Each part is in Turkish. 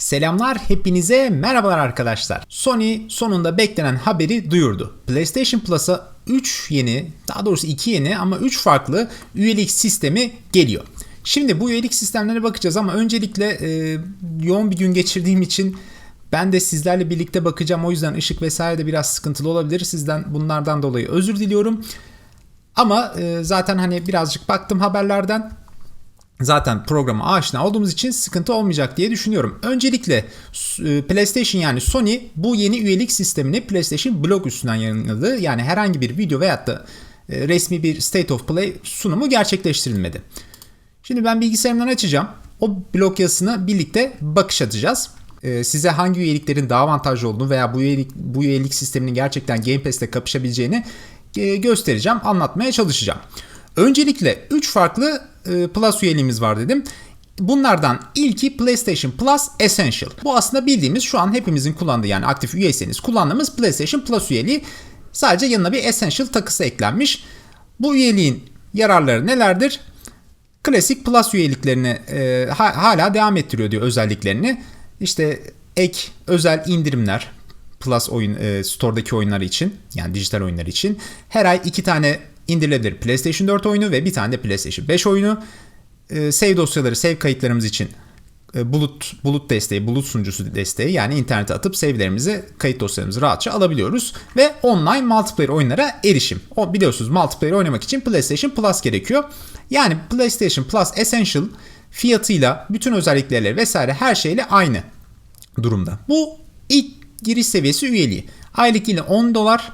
Selamlar hepinize merhabalar arkadaşlar. Sony sonunda beklenen haberi duyurdu. PlayStation Plus'a 3 yeni, daha doğrusu 2 yeni ama 3 farklı üyelik sistemi geliyor. Şimdi bu üyelik sistemlerine bakacağız ama öncelikle e, yoğun bir gün geçirdiğim için ben de sizlerle birlikte bakacağım. O yüzden ışık vesaire de biraz sıkıntılı olabilir. Sizden bunlardan dolayı özür diliyorum. Ama e, zaten hani birazcık baktım haberlerden zaten programa aşina olduğumuz için sıkıntı olmayacak diye düşünüyorum. Öncelikle e, PlayStation yani Sony bu yeni üyelik sistemini PlayStation Blog üstünden yayınladı. Yani herhangi bir video veyahut da e, resmi bir State of Play sunumu gerçekleştirilmedi. Şimdi ben bilgisayarımdan açacağım. O blog yazısına birlikte bakış atacağız. E, size hangi üyeliklerin daha avantajlı olduğunu veya bu üyelik, bu üyelik sisteminin gerçekten Game Pass'te kapışabileceğini göstereceğim, anlatmaya çalışacağım. Öncelikle 3 farklı e, Plus üyeliğimiz var dedim. Bunlardan ilki PlayStation Plus Essential. Bu aslında bildiğimiz şu an hepimizin kullandığı yani aktif üyeyseniz kullandığımız PlayStation Plus üyeliği. Sadece yanına bir Essential takısı eklenmiş. Bu üyeliğin yararları nelerdir? Klasik Plus üyeliklerini e, hala devam ettiriyor diyor özelliklerini. İşte ek özel indirimler, Plus oyun e, Store'daki oyunları için yani dijital oyunlar için her ay iki tane indirilebilir PlayStation 4 oyunu ve bir tane de PlayStation 5 oyunu. E, save dosyaları, save kayıtlarımız için e, bulut bulut desteği, bulut sunucusu desteği yani internete atıp save'lerimizi, kayıt dosyalarımızı rahatça alabiliyoruz ve online multiplayer oyunlara erişim. O biliyorsunuz multiplayer oynamak için PlayStation Plus gerekiyor. Yani PlayStation Plus Essential fiyatıyla, bütün özellikleriyle vesaire her şeyle aynı durumda. Bu ilk giriş seviyesi üyeliği. Aylık yine 10 dolar.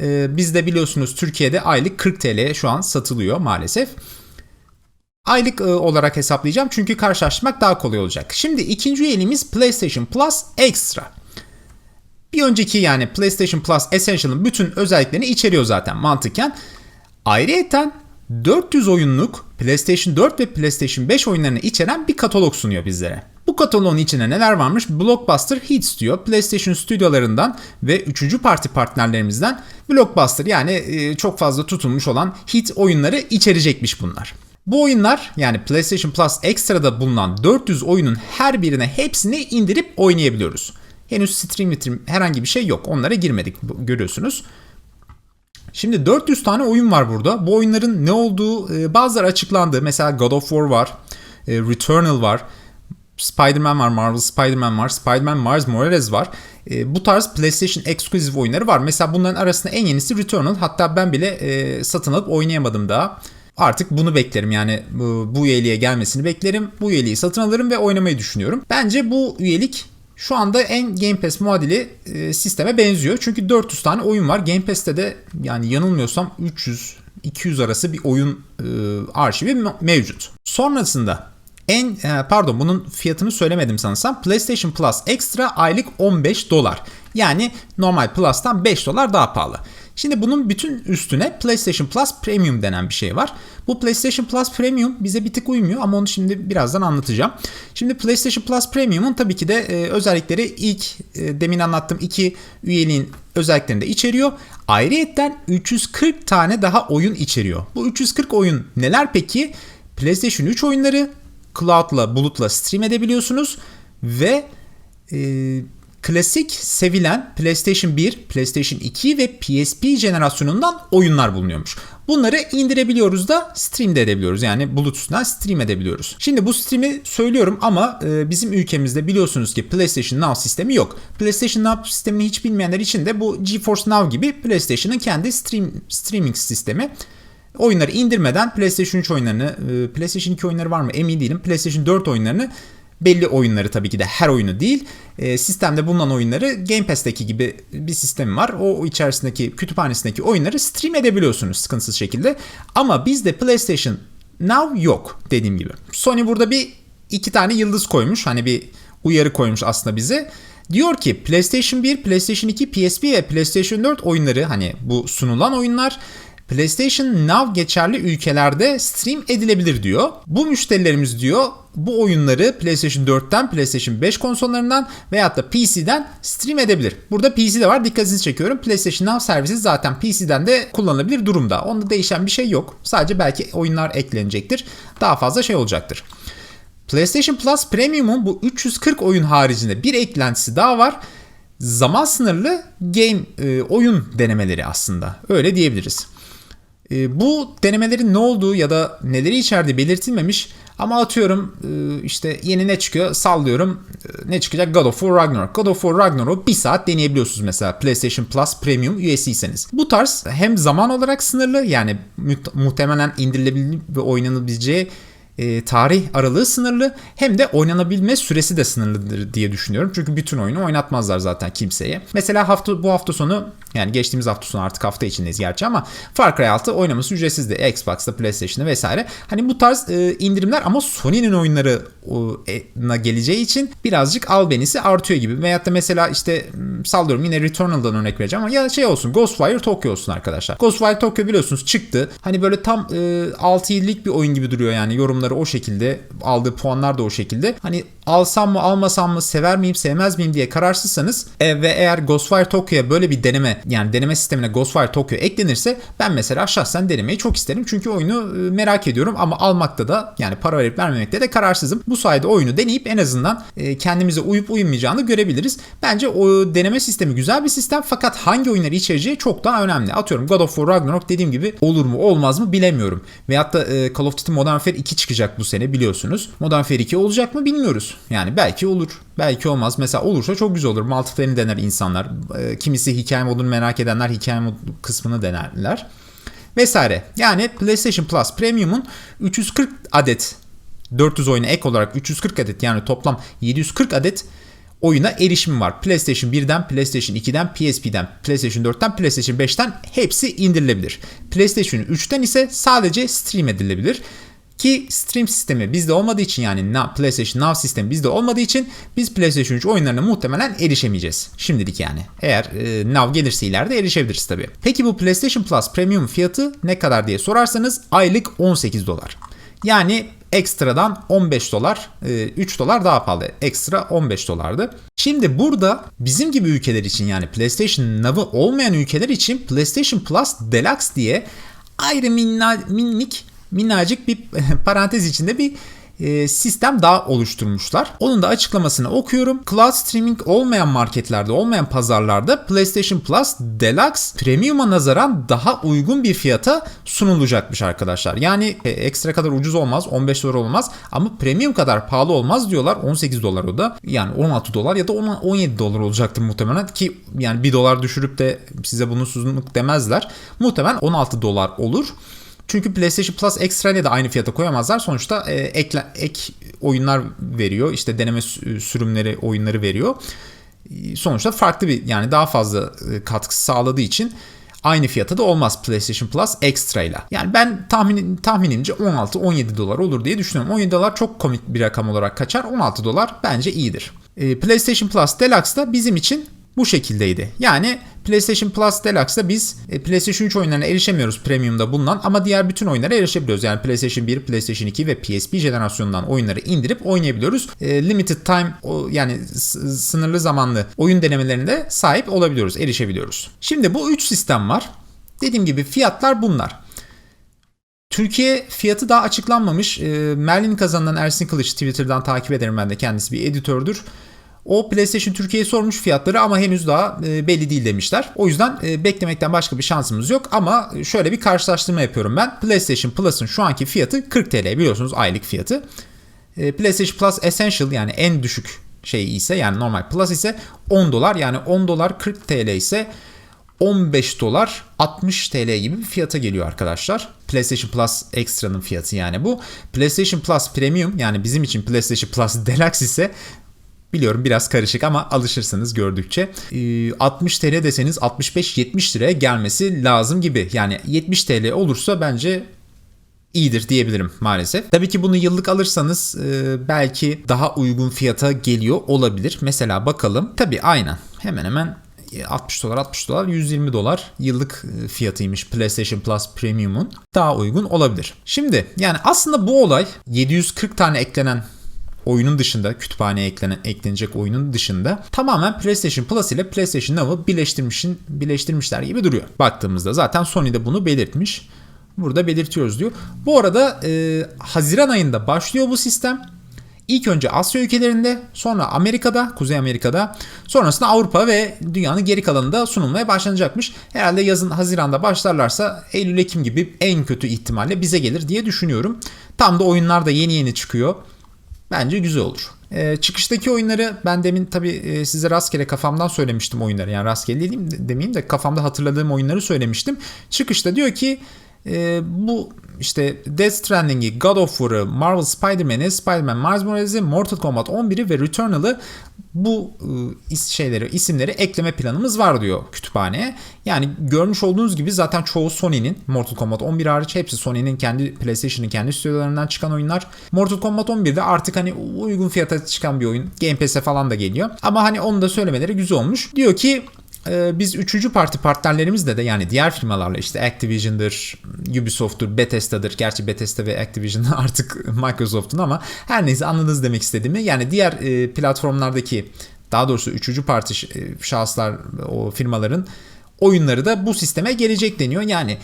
Ee, bizde biliyorsunuz Türkiye'de aylık 40 TL şu an satılıyor maalesef. Aylık e, olarak hesaplayacağım çünkü karşılaştırmak daha kolay olacak. Şimdi ikinci üyeliğimiz PlayStation Plus Extra. Bir önceki yani PlayStation Plus Essential'ın bütün özelliklerini içeriyor zaten mantıken. Ayrıyeten 400 oyunluk PlayStation 4 ve PlayStation 5 oyunlarını içeren bir katalog sunuyor bizlere. Bu kataloğun içine neler varmış? Blockbuster Hits diyor. PlayStation stüdyolarından ve 3. parti partnerlerimizden Blockbuster yani e, çok fazla tutulmuş olan hit oyunları içerecekmiş bunlar. Bu oyunlar yani PlayStation Plus Extra'da bulunan 400 oyunun her birine hepsini indirip oynayabiliyoruz. Henüz stream stream herhangi bir şey yok. Onlara girmedik görüyorsunuz. Şimdi 400 tane oyun var burada. Bu oyunların ne olduğu e, bazıları açıklandı. Mesela God of War var, e, Returnal var, Spider-Man var, Marvel Spider-Man var, Spider-Man Miles Morales var. E, bu tarz PlayStation Exclusive oyunları var. Mesela bunların arasında en yenisi Returnal. Hatta ben bile e, satın alıp oynayamadım daha. Artık bunu beklerim yani bu, bu üyeliğe gelmesini beklerim. Bu üyeliği satın alırım ve oynamayı düşünüyorum. Bence bu üyelik şu anda en Game Pass muadili e, sisteme benziyor. Çünkü 400 tane oyun var. Game Pass'te de yani yanılmıyorsam 300 200 arası bir oyun e, arşivi mevcut. Sonrasında en e, pardon bunun fiyatını söylemedim sanırsam. PlayStation Plus Extra aylık 15 dolar. Yani normal Plus'tan 5 dolar daha pahalı. Şimdi bunun bütün üstüne PlayStation Plus Premium denen bir şey var. Bu PlayStation Plus Premium bize bir tık uymuyor ama onu şimdi birazdan anlatacağım. Şimdi PlayStation Plus Premium'un tabii ki de e, özellikleri ilk e, demin anlattığım iki üyeliğin özelliklerini de içeriyor. Ayrıyetten 340 tane daha oyun içeriyor. Bu 340 oyun neler peki? PlayStation 3 oyunları, cloud'la, bulutla stream edebiliyorsunuz ve e, klasik sevilen PlayStation 1, PlayStation 2 ve PSP jenerasyonundan oyunlar bulunuyormuş. Bunları indirebiliyoruz da stream de edebiliyoruz. Yani bulut üstünden stream edebiliyoruz. Şimdi bu stream'i söylüyorum ama e, bizim ülkemizde biliyorsunuz ki PlayStation Now sistemi yok. PlayStation Now sistemini hiç bilmeyenler için de bu GeForce Now gibi PlayStation'ın kendi stream streaming sistemi oyunları indirmeden PlayStation 3 oyunlarını, e, PlayStation 2 oyunları var mı emin değilim. PlayStation 4 oyunlarını belli oyunları tabii ki de her oyunu değil. E, sistemde bulunan oyunları Game Pass'teki gibi bir sistemi var. O içerisindeki kütüphanesindeki oyunları stream edebiliyorsunuz sıkıntısız şekilde. Ama bizde PlayStation Now yok dediğim gibi. Sony burada bir iki tane yıldız koymuş. Hani bir uyarı koymuş aslında bize. Diyor ki PlayStation 1, PlayStation 2, PSP ve PlayStation 4 oyunları hani bu sunulan oyunlar PlayStation Now geçerli ülkelerde stream edilebilir diyor. Bu müşterilerimiz diyor bu oyunları PlayStation 4'ten, PlayStation 5 konsollarından veyahut da PC'den stream edebilir. Burada PC de var dikkatinizi çekiyorum. PlayStation Now servisi zaten PC'den de kullanılabilir durumda. Onda değişen bir şey yok. Sadece belki oyunlar eklenecektir. Daha fazla şey olacaktır. PlayStation Plus Premium'un bu 340 oyun haricinde bir eklentisi daha var. Zaman sınırlı game e, oyun denemeleri aslında. Öyle diyebiliriz. E, bu denemelerin ne olduğu ya da neleri içerdiği belirtilmemiş ama atıyorum e, işte yeni ne çıkıyor sallıyorum e, ne çıkacak God of War Ragnarok. God of War Ragnarok'u bir saat deneyebiliyorsunuz mesela PlayStation Plus Premium üyesiyseniz. Bu tarz hem zaman olarak sınırlı yani mu- muhtemelen indirilebilir ve oynanabileceği e, tarih aralığı sınırlı hem de oynanabilme süresi de sınırlıdır diye düşünüyorum. Çünkü bütün oyunu oynatmazlar zaten kimseye. Mesela hafta bu hafta sonu yani geçtiğimiz hafta sonu artık hafta içindeyiz gerçi ama Far Cry 6 oynaması ücretsizdi. Xbox'ta, PlayStation'da vesaire. Hani bu tarz e, indirimler ama Sony'nin oyunları e, geleceği için birazcık albenisi artıyor gibi. Veyahut da mesela işte m, sallıyorum yine Returnal'dan örnek vereceğim ama ya şey olsun Ghostwire Tokyo olsun arkadaşlar. Ghostwire Tokyo biliyorsunuz çıktı. Hani böyle tam e, 6 yıllık bir oyun gibi duruyor yani yorumları o şekilde aldığı puanlar da o şekilde. Hani alsam mı almasam mı sever miyim sevmez miyim diye kararsızsanız e, ve eğer Ghostwire Tokyo'ya böyle bir deneme yani deneme sistemine Ghostwire Tokyo eklenirse ben mesela şahsen denemeyi çok isterim. Çünkü oyunu e, merak ediyorum ama almakta da yani para verip vermemekte de kararsızım. Bu sayede oyunu deneyip en azından e, kendimize uyup uymayacağını görebiliriz. Bence o deneme sistemi güzel bir sistem fakat hangi oyunları içereceği çok daha önemli. Atıyorum God of War Ragnarok dediğim gibi olur mu olmaz mı bilemiyorum. Veyahut da e, Call of Duty Modern Warfare 2 çıkacak bu sene biliyorsunuz. Modern Warfare 2 olacak mı bilmiyoruz. Yani belki olur. Belki olmaz. Mesela olursa çok güzel olur. Multiplayer'ini dener insanlar. E, kimisi hikaye modunu merak edenler hikaye mod kısmını denerler. Vesaire. Yani PlayStation Plus Premium'un 340 adet 400 oyuna ek olarak 340 adet yani toplam 740 adet oyuna erişimi var. PlayStation 1'den, PlayStation 2'den, PSP'den, PlayStation 4'ten, PlayStation 5'ten hepsi indirilebilir. PlayStation 3'ten ise sadece stream edilebilir. Ki stream sistemi bizde olmadığı için yani PlayStation Now sistemi bizde olmadığı için biz PlayStation 3 oyunlarına muhtemelen erişemeyeceğiz. Şimdilik yani. Eğer e, Now gelirse ileride erişebiliriz tabii. Peki bu PlayStation Plus Premium fiyatı ne kadar diye sorarsanız aylık 18 dolar. Yani ekstradan 15 dolar, 3 dolar daha pahalı. Ekstra 15 dolardı. Şimdi burada bizim gibi ülkeler için yani PlayStation Now'ı olmayan ülkeler için PlayStation Plus Deluxe diye ayrı minna, minnik minnacık bir parantez içinde bir e, sistem daha oluşturmuşlar. Onun da açıklamasını okuyorum. Cloud streaming olmayan marketlerde, olmayan pazarlarda PlayStation Plus Deluxe Premium'a nazaran daha uygun bir fiyata sunulacakmış arkadaşlar. Yani e, ekstra kadar ucuz olmaz, 15 dolar olmaz ama premium kadar pahalı olmaz diyorlar. 18 dolar o da. Yani 16 dolar ya da 17 dolar olacaktır muhtemelen ki yani 1 dolar düşürüp de size bunu sunmak demezler. Muhtemelen 16 dolar olur. Çünkü PlayStation Plus Extra ile de aynı fiyata koyamazlar. Sonuçta e, ekle, ek oyunlar veriyor. İşte deneme sürümleri oyunları veriyor. Sonuçta farklı bir yani daha fazla katkısı sağladığı için aynı fiyata da olmaz PlayStation Plus Extra ile. Yani ben tahmin, tahminimce 16-17 dolar olur diye düşünüyorum. 17 dolar çok komik bir rakam olarak kaçar. 16 dolar bence iyidir. E, PlayStation Plus Deluxe da bizim için bu şekildeydi. Yani PlayStation Plus Deluxe'da biz e, PlayStation 3 oyunlarına erişemiyoruz Premium'da bulunan ama diğer bütün oyunlara erişebiliyoruz. Yani PlayStation 1, PlayStation 2 ve PSP jenerasyonundan oyunları indirip oynayabiliyoruz. E, limited time yani sınırlı zamanlı oyun denemelerinde sahip olabiliyoruz, erişebiliyoruz. Şimdi bu 3 sistem var. Dediğim gibi fiyatlar bunlar. Türkiye fiyatı daha açıklanmamış. E, Merlin kazanan Ersin Kılıç Twitter'dan takip ederim ben de kendisi bir editördür. O PlayStation Türkiye'ye sormuş fiyatları ama henüz daha e, belli değil demişler. O yüzden e, beklemekten başka bir şansımız yok ama şöyle bir karşılaştırma yapıyorum ben. PlayStation Plus'ın şu anki fiyatı 40 TL biliyorsunuz aylık fiyatı. E, PlayStation Plus Essential yani en düşük şey ise yani normal Plus ise 10 dolar yani 10 dolar 40 TL ise 15 dolar 60 TL gibi bir fiyata geliyor arkadaşlar. PlayStation Plus Extra'nın fiyatı yani bu. PlayStation Plus Premium yani bizim için PlayStation Plus Deluxe ise Biliyorum biraz karışık ama alışırsınız gördükçe. 60 TL deseniz 65-70 liraya gelmesi lazım gibi. Yani 70 TL olursa bence iyidir diyebilirim maalesef. Tabii ki bunu yıllık alırsanız belki daha uygun fiyata geliyor olabilir. Mesela bakalım. Tabii aynen hemen hemen 60 dolar 60 dolar 120 dolar yıllık fiyatıymış PlayStation Plus Premium'un daha uygun olabilir. Şimdi yani aslında bu olay 740 tane eklenen oyunun dışında kütüphaneye eklenen, eklenecek oyunun dışında tamamen PlayStation Plus ile PlayStation Now'ı birleştirmişin, birleştirmişler gibi duruyor. Baktığımızda zaten Sony de bunu belirtmiş. Burada belirtiyoruz diyor. Bu arada e, Haziran ayında başlıyor bu sistem. İlk önce Asya ülkelerinde, sonra Amerika'da, Kuzey Amerika'da, sonrasında Avrupa ve dünyanın geri kalanında sunulmaya başlanacakmış. Herhalde yazın Haziran'da başlarlarsa Eylül-Ekim gibi en kötü ihtimalle bize gelir diye düşünüyorum. Tam da oyunlar da yeni yeni çıkıyor. Bence güzel olur. Ee, çıkıştaki oyunları ben demin tabi e, size rastgele kafamdan söylemiştim oyunları. Yani rastgele dediğim demeyeyim de kafamda hatırladığım oyunları söylemiştim. Çıkışta diyor ki e, bu işte Death Stranding'i, God of War'ı, Marvel Spider-Man'i, Spider-Man Miles Morales'i, Mortal Kombat 11'i ve Returnal'ı bu e, şeyleri, isimleri ekleme planımız var diyor kütüphaneye. Yani görmüş olduğunuz gibi zaten çoğu Sony'nin, Mortal Kombat 11 hariç hepsi Sony'nin kendi PlayStation'ın kendi stüdyolarından çıkan oyunlar. Mortal Kombat 11'de artık hani uygun fiyata çıkan bir oyun. Game Pass'e falan da geliyor. Ama hani onu da söylemeleri güzel olmuş. Diyor ki ee, biz üçüncü parti partnerlerimizle de yani diğer firmalarla işte Activision'dır, Ubisoft'tur, Bethesda'dır. Gerçi Bethesda ve Activision artık Microsoft'un ama her neyse anladınız demek istediğimi. Yani diğer e, platformlardaki daha doğrusu üçüncü parti e, şahıslar o firmaların oyunları da bu sisteme gelecek deniyor. Yani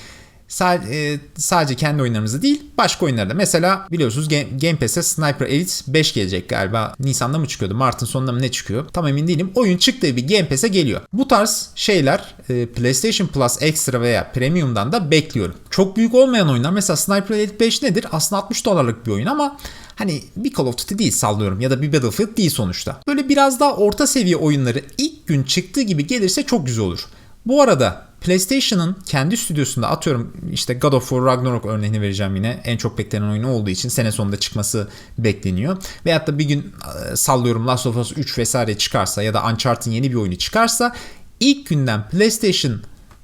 e, sadece kendi oyunlarımızda değil başka oyunlarda. Mesela biliyorsunuz Game, Game Pass'e Sniper Elite 5 gelecek galiba. Nisan'da mı çıkıyordu? Mart'ın sonunda mı ne çıkıyor? Tam emin değilim. Oyun çıktığı bir Game Pass'e geliyor. Bu tarz şeyler e, PlayStation Plus Extra veya Premium'dan da bekliyorum. Çok büyük olmayan oyunlar mesela Sniper Elite 5 nedir? Aslında 60 dolarlık bir oyun ama Hani bir Call of Duty değil sallıyorum ya da bir Battlefield değil sonuçta. Böyle biraz daha orta seviye oyunları ilk gün çıktığı gibi gelirse çok güzel olur. Bu arada PlayStation'ın kendi stüdyosunda atıyorum işte God of War Ragnarok örneğini vereceğim yine. En çok beklenen oyunu olduğu için sene sonunda çıkması bekleniyor. Veyahut da bir gün e, sallıyorum Last of Us 3 vesaire çıkarsa ya da Uncharted'ın yeni bir oyunu çıkarsa ilk günden PlayStation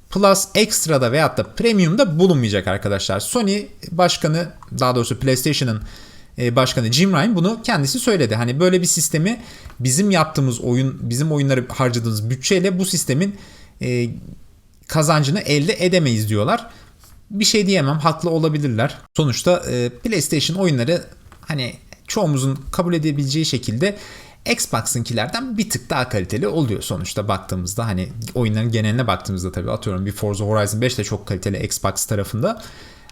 Plus Extra'da veyahut da Premium'da bulunmayacak arkadaşlar. Sony başkanı daha doğrusu PlayStation'ın e, başkanı Jim Ryan bunu kendisi söyledi. Hani böyle bir sistemi bizim yaptığımız oyun, bizim oyunları harcadığımız bütçeyle bu sistemin e, kazancını elde edemeyiz diyorlar. Bir şey diyemem haklı olabilirler. Sonuçta e, PlayStation oyunları hani çoğumuzun kabul edebileceği şekilde Xbox'ınkilerden bir tık daha kaliteli oluyor sonuçta baktığımızda hani oyunların geneline baktığımızda tabii atıyorum bir Forza Horizon 5 de çok kaliteli Xbox tarafında.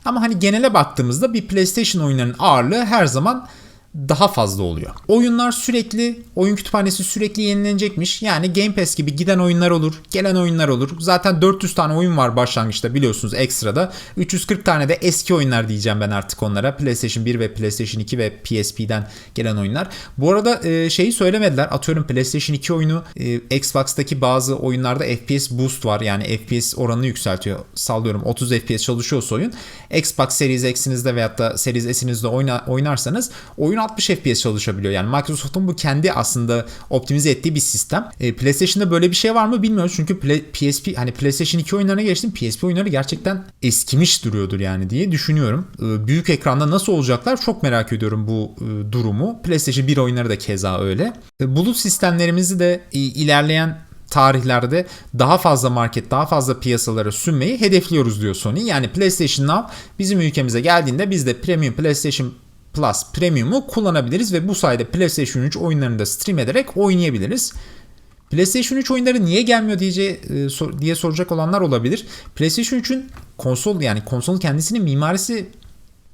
Ama hani genele baktığımızda bir PlayStation oyunlarının ağırlığı her zaman daha fazla oluyor. Oyunlar sürekli, oyun kütüphanesi sürekli yenilenecekmiş. Yani Game Pass gibi giden oyunlar olur, gelen oyunlar olur. Zaten 400 tane oyun var başlangıçta biliyorsunuz ekstrada. 340 tane de eski oyunlar diyeceğim ben artık onlara. PlayStation 1 ve PlayStation 2 ve PSP'den gelen oyunlar. Bu arada e, şeyi söylemediler. Atıyorum PlayStation 2 oyunu e, Xbox'taki bazı oyunlarda FPS boost var. Yani FPS oranını yükseltiyor. Sallıyorum 30 FPS çalışıyorsa oyun. Xbox Series X'inizde veyahut da Series S'inizde oyna, oynarsanız oyun 60 FPS çalışabiliyor. Yani Microsoft'un bu kendi aslında optimize ettiği bir sistem. E, PlayStation'da böyle bir şey var mı bilmiyoruz. Çünkü Play, PSP hani PlayStation 2 oyunlarına geçtim. PSP oyunları gerçekten eskimiş duruyordur yani diye düşünüyorum. E, büyük ekranda nasıl olacaklar çok merak ediyorum bu e, durumu. PlayStation 1 oyunları da keza öyle. E, bulut sistemlerimizi de e, ilerleyen tarihlerde daha fazla market, daha fazla piyasalara sunmayı hedefliyoruz diyor Sony. Yani PlayStation Now bizim ülkemize geldiğinde biz de Premium PlayStation Plus Premium'u kullanabiliriz ve bu sayede PlayStation 3 oyunlarını da stream ederek oynayabiliriz. PlayStation 3 oyunları niye gelmiyor diye, diye soracak olanlar olabilir. PlayStation 3'ün konsol yani konsolun kendisinin mimarisi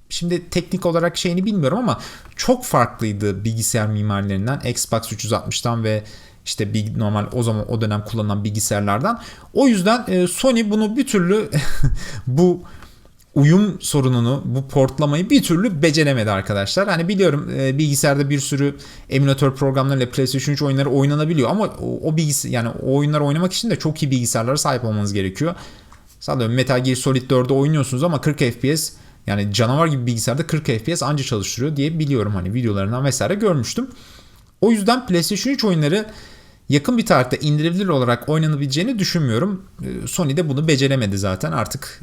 şimdi teknik olarak şeyini bilmiyorum ama çok farklıydı bilgisayar mimarilerinden Xbox 360'tan ve işte bir normal o zaman o dönem kullanılan bilgisayarlardan. O yüzden e, Sony bunu bir türlü bu uyum sorununu, bu portlamayı bir türlü beceremedi arkadaşlar. Hani biliyorum e, bilgisayarda bir sürü emülatör programlarıyla PlayStation 3 oyunları oynanabiliyor ama o, o bilgisi yani o oyunları oynamak için de çok iyi bilgisayarlara sahip olmanız gerekiyor. Sanıyorum Metal Gear Solid 4'de oynuyorsunuz ama 40 FPS yani canavar gibi bilgisayarda 40 FPS anca çalıştırıyor diye biliyorum hani videolarından vesaire görmüştüm. O yüzden PlayStation 3 oyunları yakın bir tarihte indirilebilir olarak oynanabileceğini düşünmüyorum. E, Sony de bunu beceremedi zaten. Artık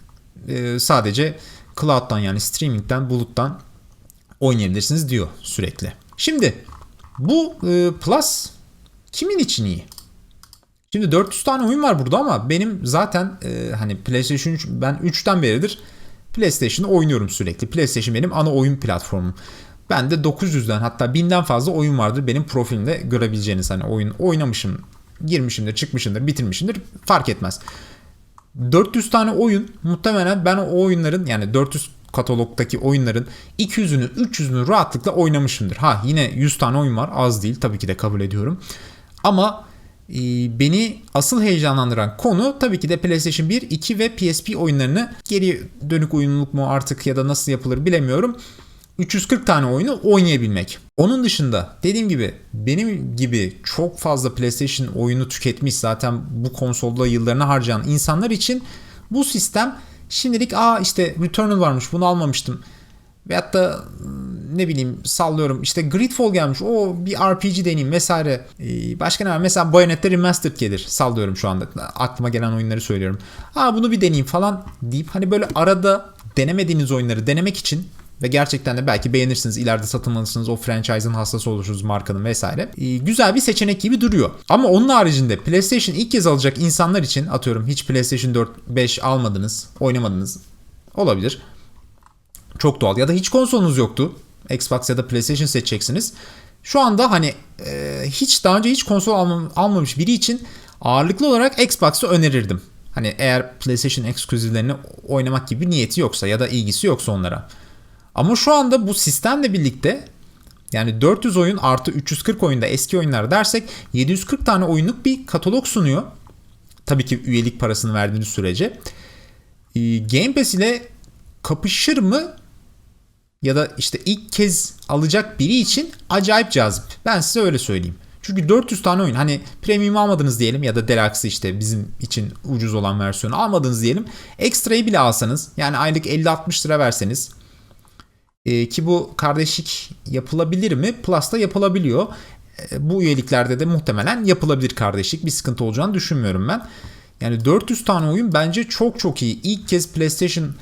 e, sadece cloud'dan yani streaming'den, buluttan oynayabilirsiniz diyor sürekli. Şimdi bu e, Plus kimin için iyi? Şimdi 400 tane oyun var burada ama benim zaten e, hani PlayStation 3 ben 3'ten beridir PlayStation'ı oynuyorum sürekli. PlayStation benim ana oyun platformum. Ben de 900'den hatta 1000'den fazla oyun vardır benim profilimde görebileceğiniz hani oyun oynamışım, girmişimdir, çıkmışımdır, bitirmişimdir fark etmez. 400 tane oyun muhtemelen ben o oyunların yani 400 katalogdaki oyunların 200'ünü 300'ünü rahatlıkla oynamışımdır. Ha yine 100 tane oyun var az değil tabii ki de kabul ediyorum. Ama e, beni asıl heyecanlandıran konu tabii ki de PlayStation 1, 2 ve PSP oyunlarını geri dönük uyumluluk mu artık ya da nasıl yapılır bilemiyorum. 340 tane oyunu oynayabilmek. Onun dışında dediğim gibi benim gibi çok fazla PlayStation oyunu tüketmiş zaten bu konsolda yıllarını harcayan insanlar için bu sistem şimdilik aa işte Returnal varmış bunu almamıştım. Veyahut da ne bileyim sallıyorum işte Gridfall gelmiş o bir RPG deneyim vesaire. Ee, başka ne var? Mesela Bayonetta Remastered gelir sallıyorum şu anda. Aklıma gelen oyunları söylüyorum. Aa bunu bir deneyeyim falan deyip hani böyle arada denemediğiniz oyunları denemek için ve gerçekten de belki beğenirsiniz. ileride satın alırsınız. O franchise'ın hastası olursunuz markanın vesaire. Ee, güzel bir seçenek gibi duruyor. Ama onun haricinde PlayStation ilk kez alacak insanlar için atıyorum hiç PlayStation 4 5 almadınız, oynamadınız. Olabilir. Çok doğal. Ya da hiç konsolunuz yoktu. Xbox ya da PlayStation seçeceksiniz. Şu anda hani e, hiç daha önce hiç konsol almam, almamış biri için ağırlıklı olarak Xbox'ı önerirdim. Hani eğer PlayStation ekskluzivlerini oynamak gibi niyeti yoksa ya da ilgisi yoksa onlara. Ama şu anda bu sistemle birlikte yani 400 oyun artı 340 oyunda eski oyunlar dersek 740 tane oyunluk bir katalog sunuyor. Tabii ki üyelik parasını verdiğiniz sürece. Ee, Game Pass ile kapışır mı? Ya da işte ilk kez alacak biri için acayip cazip. Ben size öyle söyleyeyim. Çünkü 400 tane oyun hani premium almadınız diyelim ya da deluxe işte bizim için ucuz olan versiyonu almadınız diyelim. Ekstrayı bile alsanız yani aylık 50-60 lira verseniz e, ki bu kardeşlik yapılabilir mi? Plus'ta yapılabiliyor. E, bu üyeliklerde de muhtemelen yapılabilir kardeşlik. Bir sıkıntı olacağını düşünmüyorum ben. Yani 400 tane oyun bence çok çok iyi. İlk kez PlayStation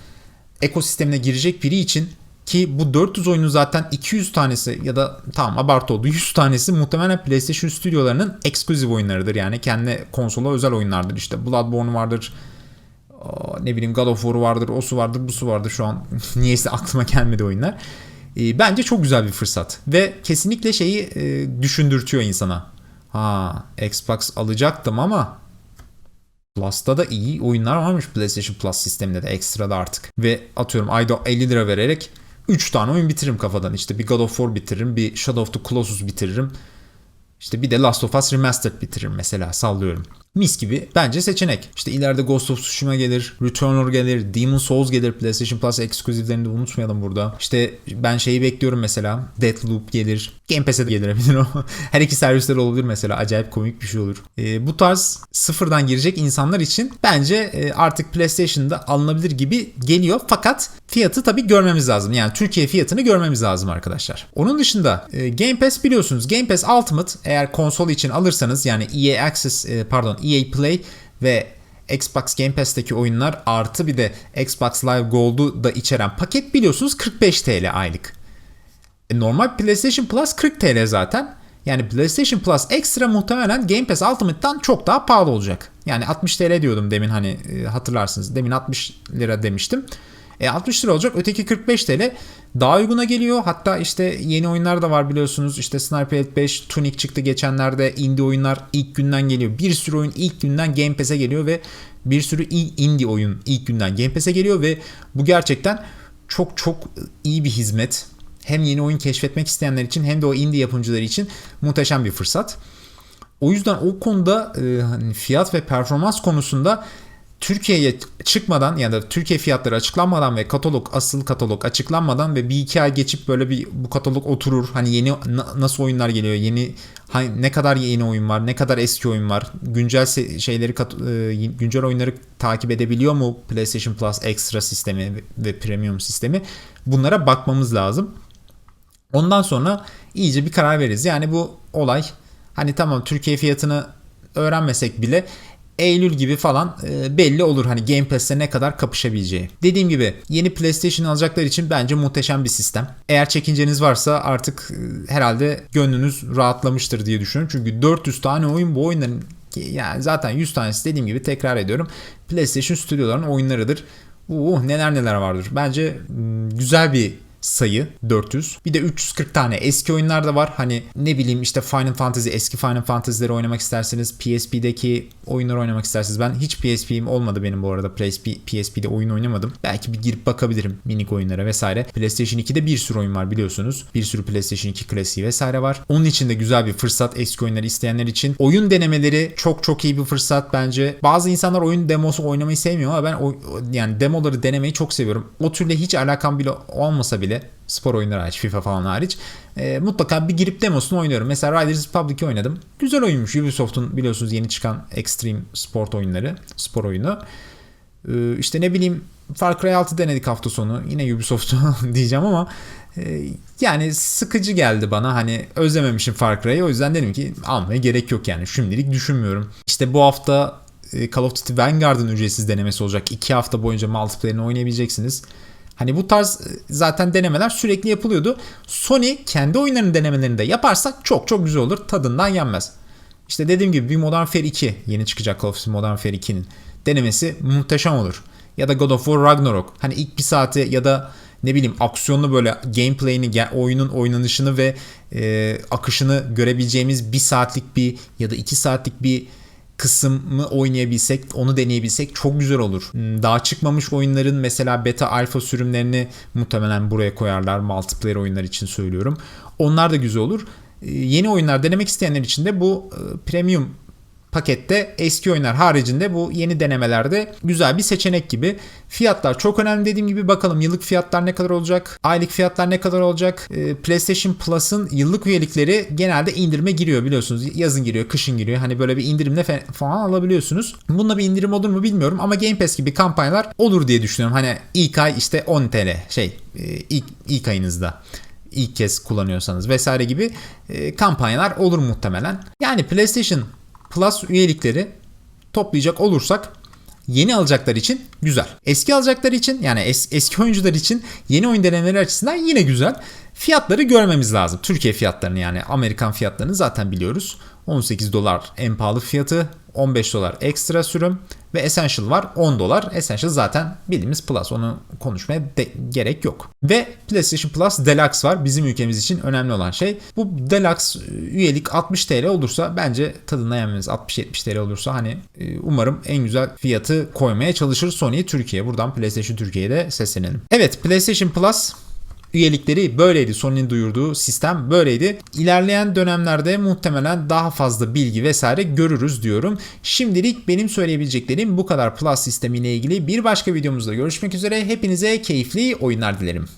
ekosistemine girecek biri için ki bu 400 oyunun zaten 200 tanesi ya da tamam abartı oldu 100 tanesi muhtemelen PlayStation stüdyolarının eksklusif oyunlarıdır. Yani kendi konsola özel oyunlardır. İşte Bloodborne vardır, ne bileyim God of War vardır, o su vardır, bu su vardır şu an niyeyse aklıma gelmedi oyunlar. E, bence çok güzel bir fırsat ve kesinlikle şeyi e, düşündürtüyor insana. Ha Xbox alacaktım ama Plus'ta da iyi oyunlar varmış PlayStation Plus sisteminde de ekstra da artık. Ve atıyorum ayda 50 lira vererek 3 tane oyun bitiririm kafadan. İşte bir God of War bitiririm, bir Shadow of the Colossus bitiririm. İşte bir de Last of Us Remastered bitiririm mesela sallıyorum mis gibi bence seçenek. İşte ileride Ghost of Tsushima gelir, Returnal gelir, Demon Souls gelir. PlayStation Plus ekskluzivlerini de unutmayalım burada. İşte ben şeyi bekliyorum mesela. Deathloop gelir. Game Pass'e de gelebilir o. Her iki servisler olabilir mesela. Acayip komik bir şey olur. E, bu tarz sıfırdan girecek insanlar için bence e, artık PlayStation'da alınabilir gibi geliyor. Fakat fiyatı tabii görmemiz lazım. Yani Türkiye fiyatını görmemiz lazım arkadaşlar. Onun dışında e, Game Pass biliyorsunuz. Game Pass Ultimate eğer konsol için alırsanız yani EA Access e, pardon EA Play ve Xbox Game Pass'teki oyunlar artı bir de Xbox Live Gold'u da içeren paket biliyorsunuz 45 TL aylık. E normal PlayStation Plus 40 TL zaten. Yani PlayStation Plus ekstra muhtemelen Game Pass Ultimate'dan çok daha pahalı olacak. Yani 60 TL diyordum demin hani e, hatırlarsınız. Demin 60 lira demiştim. E 60 lira olacak. Öteki 45 TL daha uyguna geliyor. Hatta işte yeni oyunlar da var biliyorsunuz. İşte Sniper Elite 5, Tunic çıktı geçenlerde. Indie oyunlar ilk günden geliyor. Bir sürü oyun ilk günden Game Pass'e geliyor ve bir sürü indie oyun ilk günden Game Pass'e geliyor ve bu gerçekten çok çok iyi bir hizmet. Hem yeni oyun keşfetmek isteyenler için hem de o indie yapımcıları için muhteşem bir fırsat. O yüzden o konuda e, hani fiyat ve performans konusunda Türkiye'ye çıkmadan ya da Türkiye fiyatları açıklanmadan ve katalog asıl katalog açıklanmadan ve bir iki ay geçip böyle bir bu katalog oturur. Hani yeni nasıl oyunlar geliyor, yeni hani ne kadar yeni oyun var, ne kadar eski oyun var, güncel şeyleri e, güncel oyunları takip edebiliyor mu PlayStation Plus Extra sistemi ve Premium sistemi? Bunlara bakmamız lazım. Ondan sonra iyice bir karar veririz. Yani bu olay hani tamam Türkiye fiyatını öğrenmesek bile Eylül gibi falan e, belli olur hani Game Pass'te ne kadar kapışabileceği. Dediğim gibi yeni PlayStation alacaklar için bence muhteşem bir sistem. Eğer çekinceniz varsa artık e, herhalde gönlünüz rahatlamıştır diye düşünüyorum. Çünkü 400 tane oyun bu oyunların yani zaten 100 tanesi dediğim gibi tekrar ediyorum. PlayStation stüdyolarının oyunlarıdır. Uh, neler neler vardır. Bence güzel bir sayı 400. Bir de 340 tane eski oyunlar da var. Hani ne bileyim işte Final Fantasy eski Final Fantasy'leri oynamak isterseniz PSP'deki oyunları oynamak isterseniz ben hiç PSP'm olmadı benim bu arada. PSP, PSP'de oyun oynamadım. Belki bir girip bakabilirim minik oyunlara vesaire. PlayStation 2'de bir sürü oyun var biliyorsunuz. Bir sürü PlayStation 2 klasiği vesaire var. Onun için de güzel bir fırsat eski oyunları isteyenler için. Oyun denemeleri çok çok iyi bir fırsat bence. Bazı insanlar oyun demosu oynamayı sevmiyor ama ben o, yani demoları denemeyi çok seviyorum. O türle hiç alakam bile olmasa bile spor oyunları hariç, FIFA falan hariç e, mutlaka bir girip demosunu oynuyorum. Mesela Riders Republic'i oynadım. Güzel oyunmuş. Ubisoft'un biliyorsunuz yeni çıkan Extreme Sport oyunları, spor oyunu. E, işte ne bileyim Far Cry 6 denedik hafta sonu. Yine Ubisoft diyeceğim ama e, yani sıkıcı geldi bana. Hani özlememişim Far Cry'ı. O yüzden dedim ki almaya gerek yok yani. Şimdilik düşünmüyorum. İşte bu hafta e, Call of Duty Vanguard'ın ücretsiz denemesi olacak. 2 hafta boyunca multiplayer'ını oynayabileceksiniz. Hani bu tarz e, zaten denemeler sürekli yapılıyordu. Sony kendi oyunlarının denemelerini de yaparsa çok çok güzel olur. Tadından yenmez. İşte dediğim gibi bir Modern Warfare 2 yeni çıkacak Call of Duty Modern Warfare 2'nin denemesi muhteşem olur. Ya da God of War Ragnarok. Hani ilk bir saati ya da ne bileyim aksiyonlu böyle gameplay'ini, oyunun oynanışını ve e, akışını görebileceğimiz bir saatlik bir ya da iki saatlik bir kısmı oynayabilsek, onu deneyebilsek çok güzel olur. Hmm, Daha çıkmamış oyunların mesela beta alfa sürümlerini muhtemelen buraya koyarlar. Multiplayer oyunlar için söylüyorum. Onlar da güzel olur. Ee, Yeni oyunlar denemek isteyenler için de bu e, premium pakette eski oyunlar haricinde bu yeni denemelerde güzel bir seçenek gibi. Fiyatlar çok önemli dediğim gibi bakalım yıllık fiyatlar ne kadar olacak? Aylık fiyatlar ne kadar olacak? Ee, PlayStation Plus'ın yıllık üyelikleri genelde indirime giriyor biliyorsunuz. Yazın giriyor, kışın giriyor. Hani böyle bir indirimle falan alabiliyorsunuz. Bunda bir indirim olur mu bilmiyorum ama Game Pass gibi kampanyalar olur diye düşünüyorum. Hani ilk ay işte 10 TL şey e, ilk, ilk ayınızda ilk kez kullanıyorsanız vesaire gibi e, kampanyalar olur muhtemelen. Yani PlayStation Plus üyelikleri toplayacak olursak yeni alacaklar için güzel. Eski alacaklar için yani es- eski oyuncular için yeni oyun denemeleri açısından yine güzel. Fiyatları görmemiz lazım. Türkiye fiyatlarını yani Amerikan fiyatlarını zaten biliyoruz. 18 dolar en pahalı fiyatı, 15 dolar ekstra sürüm ve Essential var 10 dolar. Essential zaten bildiğimiz Plus onu konuşmaya de- gerek yok. Ve PlayStation Plus Deluxe var bizim ülkemiz için önemli olan şey. Bu Deluxe üyelik 60 TL olursa bence tadına yenmemiz 60-70 TL olursa hani e, umarım en güzel fiyatı koymaya çalışır Sony Türkiye. Buradan PlayStation Türkiye'ye de seslenelim. Evet PlayStation Plus üyelikleri böyleydi. Sony'nin duyurduğu sistem böyleydi. İlerleyen dönemlerde muhtemelen daha fazla bilgi vesaire görürüz diyorum. Şimdilik benim söyleyebileceklerim bu kadar Plus sistemiyle ilgili. Bir başka videomuzda görüşmek üzere. Hepinize keyifli oyunlar dilerim.